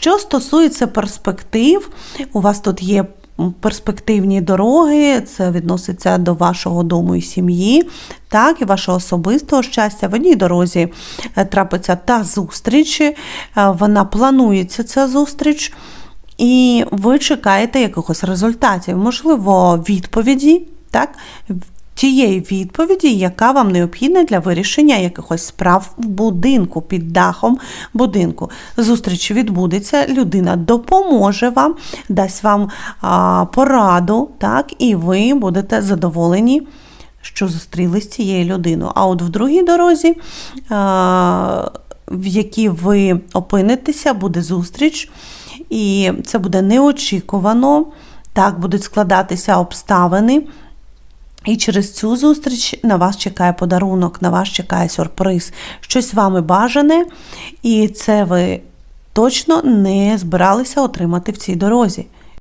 Що стосується перспектив, у вас тут є перспективні дороги, це відноситься до вашого дому і сім'ї, так, і вашого особистого щастя. В одній дорозі е, трапиться та зустріч, е, вона планується ця зустріч. І ви чекаєте якихось результатів, можливо, відповіді, так? Тієї відповіді, яка вам необхідна для вирішення якихось справ в будинку, під дахом будинку. Зустріч відбудеться, людина допоможе вам, дасть вам а, пораду, так, і ви будете задоволені, що зустрілись з цією людиною. А от в другій дорозі, в якій ви опинитеся, буде зустріч. І це буде неочікувано, так будуть складатися обставини. І через цю зустріч на вас чекає подарунок, на вас чекає сюрприз, щось вами бажане, і це ви точно не збиралися отримати в цій дорозі.